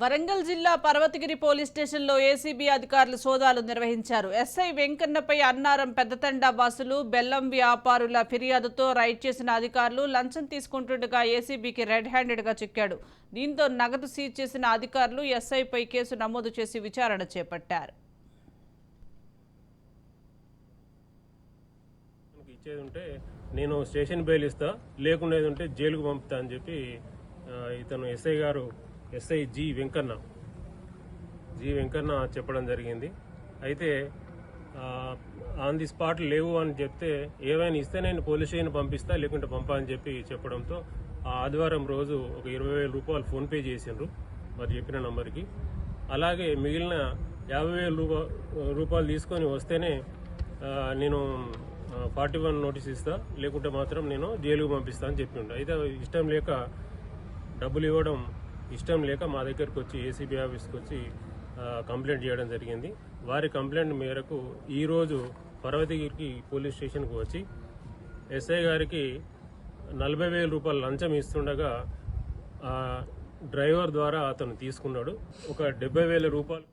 వరంగల్ జిల్లా పర్వతగిరి పోలీస్ స్టేషన్లో ఏసీబీ అధికారులు సోదాలు నిర్వహించారు. ఎస్ఐ వెంకన్నపై అన్నారం పెద్దతండా వాసులు బెల్లం వ్యాపారుల ఫిర్యాదుతో రైడ్ చేసిన అధికారులు లంచం తీసుకుంటుండగా ఏసీబీకి రెడ్ హ్యాండెడ్గా చిక్కాడు. దీంతో నగదు సీజ్ చేసిన అధికారులు ఎస్ఐపై కేసు నమోదు చేసి విచారణ చేపట్టారు. ఇచ్చేది ఉంటే నేను స్టేషన్ బెయిల్ ఇస్తా లేకుండా ఉంటే జైలుకు పంపుతా అని చెప్పి ఇతను ఎస్ఐ గారు SI G Venkanna. G Venkanna చెప్పడం జరిగింది. అయితే ఆన్ ది స్పాట్ లేవు అని చెప్తే ఏమైనా ఇస్తే నేను పోలీస్ స్టేషన్ పంపిస్తా లేకుంటే పంపా అని చెప్పి చెప్పడంతో ఆ ఆదివారం రోజు ఒక ఇరవై వేల రూపాయలు ఫోన్పే చేసిండ్రు మరి చెప్పిన నంబర్కి. అలాగే మిగిలిన యాభై వేల రూపాయలు తీసుకొని వస్తేనే నేను ఫార్టీ వన్ నోటీస్ ఇస్తా లేకుంటే మాత్రం నేను జైలుకు పంపిస్తా అని చెప్పిండు. అయితే ఇష్టం లేక డబ్బులు ఇవ్వడం ఇష్టం లేక మా దగ్గరకు వచ్చి ఏసీబీ ఆఫీస్కి వచ్చి కంప్లైంట్ చేయడం జరిగింది. వారి కంప్లైంట్ మేరకు ఈరోజు పర్వతగిరికి పోలీస్ స్టేషన్కు వచ్చి ఎస్ఐ గారికి నలభై వేల రూపాయలు లంచం ఇస్తుండగా ఆ, డ్రైవర్ ద్వారా అతను తీసుకున్నాడు. ఒక డెబ్బై వేల రూపాయలు